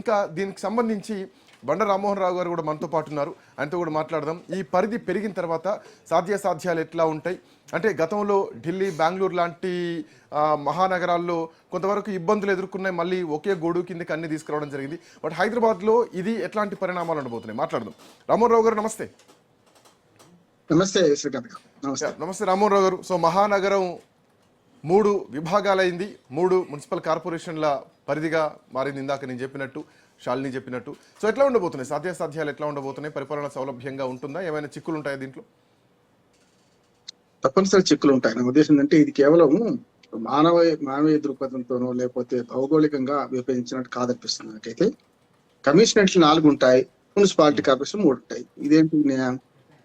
ఇంకా దీనికి సంబంధించి బండ రామ్మోహన్ రావు గారు కూడా మనతో పాటు ఉన్నారు. ఆయనతో కూడా మాట్లాడదాం. ఈ పరిధి పెరిగిన తర్వాత సాధ్యాసాధ్యాలు ఎట్లా ఉంటాయి? అంటే గతంలో ఢిల్లీ బెంగళూరు లాంటి మహానగరాల్లో కొంతవరకు ఇబ్బందులు ఎదుర్కొన్నాయి. మళ్ళీ ఒకే గొడుగు కిందకి అన్ని తీసుకురావడం జరిగింది. బట్ హైదరాబాద్లో ఇది ఎట్లాంటి పరిణామాలు ఉండబోతున్నాయి? మాట్లాడదాం. రామ్మోహన్ రావు గారు నమస్తే. నమస్తే శ్రీకాంత్ నమస్తే. నమస్తే రామ్మోహన్ రావు గారు. సో మహానగరం మూడు విభాగాలైంది. మూడు మున్సిపల్ కార్పొరేషన్ల పరిధిగా మారింది ఇందాక నేను చెప్పినట్టు శాలిని చెప్పినట్టు. సో ఎట్లా ఉండబోతున్నాయి? సాధ్యాసాధ్యాలు ఎట్లా ఉండబోతున్నాయి? పరిపాలన సౌలభ్యంగా ఉంటుందా? ఏమైనా చిక్కులు ఉంటాయా దీంట్లో? తప్పనిసరి చిక్కులు ఉంటాయి. నా ఉద్దేశం ఏంటంటే ఇది కేవలం మానవ మానవీయ దృక్పథంతోనో లేకపోతే భౌగోళికంగా విభజించినట్టు కాదనిపిస్తుంది నాకైతే. కమిషనరేట్లు నాలుగు ఉంటాయి మున్సిపాలిటీ కార్పొరేషన్ మూడు ఉంటాయి. ఇదేంటి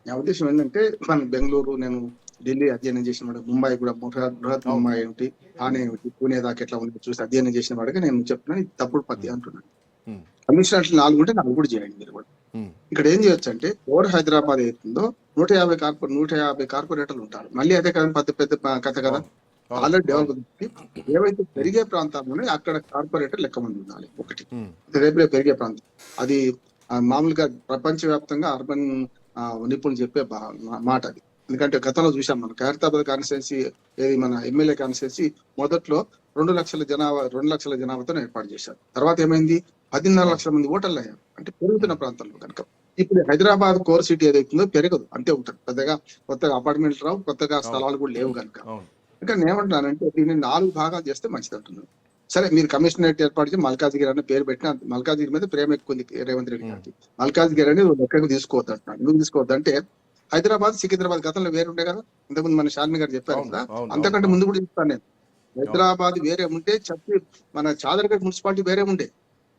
నా ఉద్దేశం ఏంటంటే మన బెంగళూరు నేను ఢిల్లీ అధ్యయనం చేసిన వాడు ముంబై కూడా బృహత్ ముంబై ఏమిటి థానే ఏమిటి పూణే దాకా ఎట్లా ఉంది చూసి అధ్యయనం చేసిన వాడిగా నేను చెప్తున్నాను ఇది తప్పుడు పద్ధతి అంటున్నాను. ఉమ్, కమిషనరేట్లు నాలుగు ఉంటే నాలుగు కూడా చేయండి మీరు కూడా. ఇక్కడ ఏం చేయొచ్చు అంటే ఓవర్ హైదరాబాద్ అవుతుందో నూట యాభై కార్పొరేట్ నూట యాభై కార్పొరేటర్లు ఉంటారు. మళ్ళీ అదే కదా పెద్ద పెద్ద కథ కదా. ఆల్రెడీ డెవలప్ ఏవైతే పెరిగే ప్రాంతాలు ఉన్నాయో అక్కడ కార్పొరేటర్ లెక్క మంది ఉండాలి ఒకటి. రేపు పెరిగే ప్రాంతం. అది మామూలుగా ప్రపంచవ్యాప్తంగా అర్బన్ నిపుణులు చెప్పే మాట అది. ఎందుకంటే గతంలో చూసాం మనం. ఖైరతాబాద్ కాన్స్టిట్యున్సీ ఏది మన ఎమ్మెల్యే కాన్స్టిట్యున్సీ మొదట్లో రెండు లక్షల జనాభా రెండు లక్షల జనాభాతో ఏర్పాటు చేశారు. తర్వాత ఏమైంది? పదిన్నర లక్షల మంది ఓటర్లు అయ్యారు. అంటే పెరుగుతున్న ప్రాంతాల్లో కనుక. ఇప్పుడు హైదరాబాద్ కోర్ సిటీ ఏదైతుందో పెరగదు. అంతే ఉంటుంది పెద్దగా కొత్తగా అపార్ట్మెంట్లు రావు కొత్తగా స్థలాలు కూడా లేవు కనుక. ఇంకా నేను ఏమంటున్నానంటే దీన్ని నాలుగు భాగాలు చేస్తే మంచిది అంటున్నాను సరే మీరు కమిషనరేట్ ఏర్పాటు చేసి మల్కాజ్గిరి అనే పేరు పెట్టిన మల్కాజ్గిరి మీద ప్రేమ ఎక్కువ ఉంది రేవంత్ రెడ్డి గారికి. మల్కాజ్గిరి అనేది లెక్కకు తీసుకోవద్దు అంటున్నాను ఎందుకు తీసుకోవద్దు అంటే హైదరాబాద్ సికింద్రాబాద్ గతంలో వేరు ఉండే కదా? ఇంతకుముందు మన షాలిని గారు చెప్పారు కదా? అంతకంటే. ముందు కూడా చెప్తాను నేను. హైదరాబాద్ వేరే ఉంటే చెప్పి మన చాదర్గఢ్ మున్సిపాలిటీ వేరే ఉండే.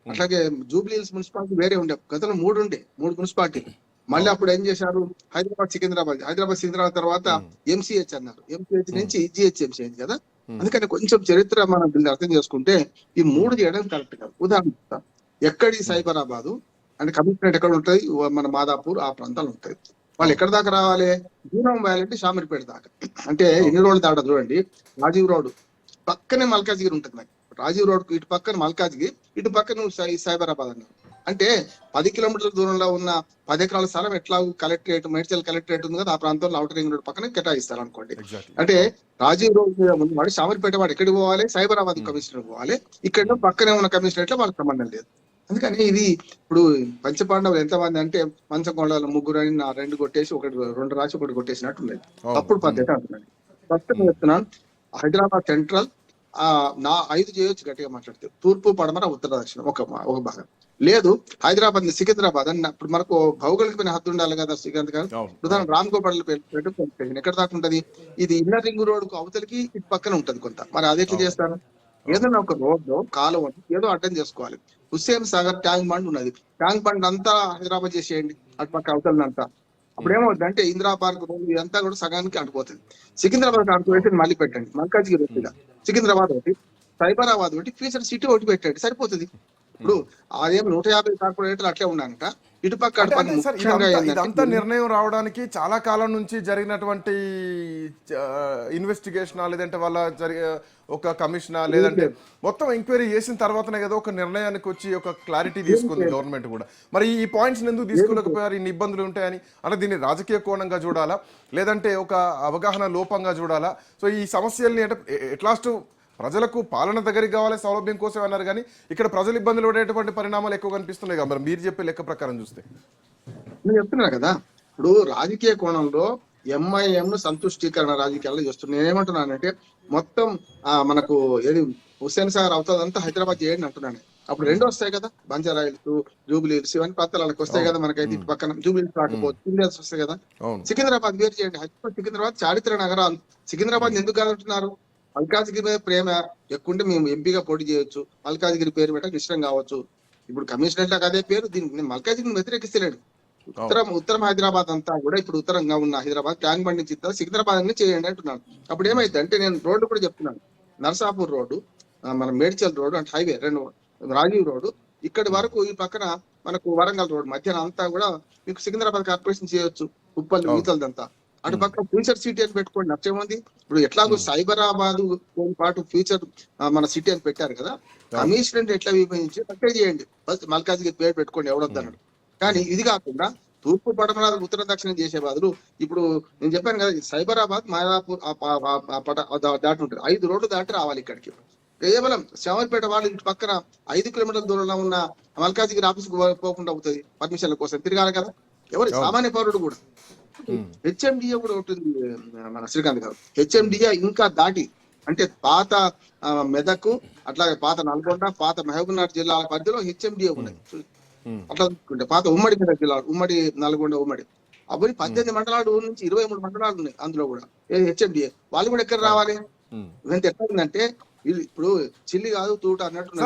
అట్లాగే జూబ్లీ హిల్స్ మున్సిపాలిటీ వేరే ఉండే. గతంలో మూడు ఉండే మూడు మున్సిపాలిటీ. మళ్ళీ అప్పుడు ఏం చేశారు? హైదరాబాద్ సికింద్రాబాద్. హైదరాబాద్ సికింద్రాబాద్ తర్వాత ఎంసీహెచ్ అన్నారు. ఎంసీహెచ్ నుంచి జిహెచ్ఎంసీ అయింది కదా? అందుకని కొంచెం చరిత్ర మనం దీన్ని అర్థం చేసుకుంటే ఈ మూడు చేయడం కరెక్ట్ కాదు ఉదాహరణ. ఎక్కడి సైబరాబాదు? అంటే కమిషనరేట్ ఎక్కడ ఉంటుంది? మన మాదాపూర్ ఆ ప్రాంతాలు ఉంటాయి వాళ్ళు ఎక్కడ దాకా రావాలి? దూరం వ్యాలంటే షామీర్పేట దాకా. అంటే ఎన్ని రోజులు దాటా చూడండి. రాజీవ్ రోడ్. పక్కనే మల్కాజ్గిరి ఉంటుంది నాకు రాజీవ్ రోడ్ ఇటు పక్కన మల్కాజ్గిరి ఇటు పక్కన సైబరాబాద్ అన్నారు అంటే పది కిలోమీటర్ల దూరంలో ఉన్న పది ఎకరాల స్థలం ఎట్లా కలెక్టరేట్ మేడ్చల్ కలెక్టరేట్ ఉంది కదా ఆ ప్రాంతంలో అవుటర్ రింగ్ రోడ్ పక్కన కేటాయిస్తారు అనుకోండి అంటే రాజీవ్ రోడ్ మీద ముందు వాడు షామర్పేట వాడు ఎక్కడికి పోవాలి? సైబరాబాద్ కమిషనర్ పోవాలి. ఇక్కడ పక్కనే ఉన్న కమిషనరేట్లో వాళ్ళకి సంబంధం లేదు. అందుకని ఇది ఇప్పుడు పంచపాండవులు ఎంతమంది అంటే మంచకొండల ముగ్గురు అని నా రెండు కొట్టేసి ఒకటి రెండు రాసి ఒకటి కొట్టేసినట్టు ఉండేది అప్పుడు పద్ధతి అంటున్నాను ఫస్ట్ చెప్తున్నాను. హైదరాబాద్ సెంట్రల్ ఆ నా ఐదు చేయొచ్చు గట్టిగా మాట్లాడితే. తూర్పు పడమర ఉత్తర దక్షిణం ఒక ఒక భాగం. లేదు హైదరాబాద్ సికింద్రాబాద్ అని ఇప్పుడు మనకు భౌగోళికమైన హద్దు ఉండాలి కదా శ్రీకాంత్ గారు. ఉదాహరణ రామ్ గోపాల్ పెట్టు ఎక్కడ దాకా ఉంటది? ఇది ఇన్నర్ రింగ్ రోడ్కు అవతలికి ఇటు పక్కన ఉంటది కొంత. మరి అది ఎట్లా చేస్తారు? ఏదైనా ఒక రోడ్లో కాలువ ఏదో అడ్డం చేసుకోవాలి. హుస్సేన్ సాగర్ ట్యాంక్ బండ్ ఉన్నది. ట్యాంక్ బండ్ అంతా హైదరాబాద్ చేసేయండి. అటు పక్క అవతలంతా. అప్పుడు ఏమవుతుంది అంటే ఇందిరా పార్క్ రోడ్ ఇదంతా కూడా సగానికి అటుపోతుంది సికింద్రాబాద్ కార్పొరేషన్ మళ్ళీ పెట్టండి. మల్కాజ్గిరి సికింద్రాబాద్ ఒకటి సైబరాబాద్ ఒకటి ఫ్యూచర్ సిటీ ఒకటి పెట్టండి. సరిపోతుంది. ఇప్పుడు అదేం నూట యాభై కార్పొరేటర్లు అట్లే ఉన్నానంట ఇటు పక్క అటు అంటే పక్క అంటే సార్ ముఖ్యంగా ఇదంతా- ఏంటంటే ఇదంతా నిర్ణయం రావడానికి చాలా కాలం నుంచి జరిగినటువంటి ఇన్వెస్టిగేషన్ లేదంటే వాళ్ళ జరిగే ఒక కమిషనా లేదంటే మొత్తం ఎంక్వైరీ చేసిన తర్వాతనే కదా ఒక నిర్ణయానికి వచ్చి ఒక క్లారిటీ తీసుకుంది గవర్నమెంట్ కూడా. మరి ఈ పాయింట్స్ ఎందుకు తీసుకోలేకపోయారు? ఇన్ని ఇబ్బందులు ఉంటాయని. అంటే దీన్ని రాజకీయ కోణంగా చూడాలా? లేదంటే ఒక అవగాహన లోపంగా చూడాలా? సో ఈ సమస్యల్ని అంటే ఎట్లాస్ట్ ప్రజలకు పాలన దగ్గరికి కావాలి సౌలభ్యం కోసం అన్నారు కానీ ఇక్కడ ప్రజలు ఇబ్బందులు పడేటువంటి పరిణామాలు ఎక్కువ కనిపిస్తున్నాయి కదా మరి మీరు చెప్పే లెక్క ప్రకారం చూస్తే. నేను చెప్తున్నా కదా. ఇప్పుడు రాజకీయ కోణంలో ఎంఐఎం ను సంతుష్టీకరణ రాజకీయాలు చేస్తున్నా నేనేమంటున్నానంటే మొత్తం ఆ, మనకు ఏది హుస్సేన్ సాగర్ అవుతుందంతా హైదరాబాద్ చేయండి అంటున్నాను అప్పుడు రెండు వస్తాయి కదా. బంజారా హిల్స్ జూబిలీ హిల్స్ ఇవన్నీ పత్రాలకు వస్తాయి కదా మనకైతే ఇటు పక్కన. జూబిలీ హిల్స్ రాకపోతే ఇండియాస్ వస్తాయి కదా. సికింద్రాబాద్ వేరు చేయండి. హైదరాబాద్ సికింద్రాబాద్ చారిత్ర నగరాలు. సికింద్రాబాద్ ఎందుకు కాదంటున్నారు? మల్కాజ్గిరి మీద ప్రేమ ఎక్కువంటే మేము ఎంపీగా పోటీ చేయొచ్చు. మల్కాజ్గిరి పేరు పెట్టక ఇష్టం కావచ్చు. ఇప్పుడు కమిషనర్ లాగా అదే పేరు దీనికి నేను మల్కాజ్గిరిని వ్యతిరేకిస్తలేడు ఉత్తరం ఉత్తరం హైదరాబాద్ అంతా కూడా ఇప్పుడు ఉత్తరంగా ఉన్న హైదరాబాద్ ట్యాంక్ బండి ఇస్తారు, సికింద్రాబాద్ నుంచి చేయండి అంటున్నాను. అప్పుడు ఏమైంది అంటే నేను రోడ్డు కూడా చెప్తున్నాను. నర్సాపూర్ రోడ్డు మన మేడ్చల్ రోడ్డు అంటే హైవే రెండు రాజీవ్ రోడ్డు. ఇక్కడి వరకు ఈ పక్కన మనకు వరంగల్ రోడ్ మధ్యన అంతా కూడా మీకు సికింద్రాబాద్ కార్పొరేషన్ చేయొచ్చు. ఉప్పల్ అవును. అటు పక్క ఫ్యూచర్ సిటీ అని పెట్టుకోండి నచ్చేముంది ఇప్పుడు ఎట్లాగో సైబరాబాద్ పాటు ఫ్యూచర్ మన సిటీ అని పెట్టారు కదా కమిషనర్ ఎట్లా విభజించి కట్టే చేయండి. ఫస్ట్ మల్కాజ్గిరి పేరు పెట్టుకోండి ఎవడొద్దన్నాడు. కానీ ఇది కాకుండా తూర్పు పడమర ఉత్తర దక్షిణం చేసే బదులు ఇప్పుడు నేను చెప్పాను కదా సైబరాబాద్ మాయాపూర్ దాటి ఉంటుంది. ఐదు రోడ్లు దాటి రావాలి ఇక్కడికి. కేవలం శవల్పేట వాళ్ళు ఇంటి పక్కన ఐదు కిలోమీటర్ల దూరంలో ఉన్న మల్కాజ్గిరి ఆఫీస్కి పోకుండా అవుతుంది పర్మిషన్ల కోసం. తిరగాలి కదా. ఎవరు. సామాన్య పౌరుడు కూడా. హెచ్ఎండిఏ కూడా ఉంటుంది మన శ్రీకాంత్ గారు. హెచ్ఎండిఏ ఇంకా దాటి అంటే పాత మెదక్ అట్లాగే పాత నల్గొండ పాత మహబూబ్నగర్ జిల్లాల పరిధిలో హెచ్ఎండిఏ ఉన్నాయి. అట్లా చూసుకుంటే పాత ఉమ్మడి మెదక్ జిల్లా ఉమ్మడి నల్గొండ ఉమ్మడి. అప్పుడు పద్దెనిమిది మండలాలు నుంచి ఇరవై మూడు మండలాలు ఉన్నాయి అందులో కూడా. హెచ్ఎండిఏ? వాళ్ళు కూడా ఎక్కడ రావాలి. ఇదంతా ఎట్లా ఉందంటే ఇప్పుడు చిల్లి కాదు తూట అన్నట్టు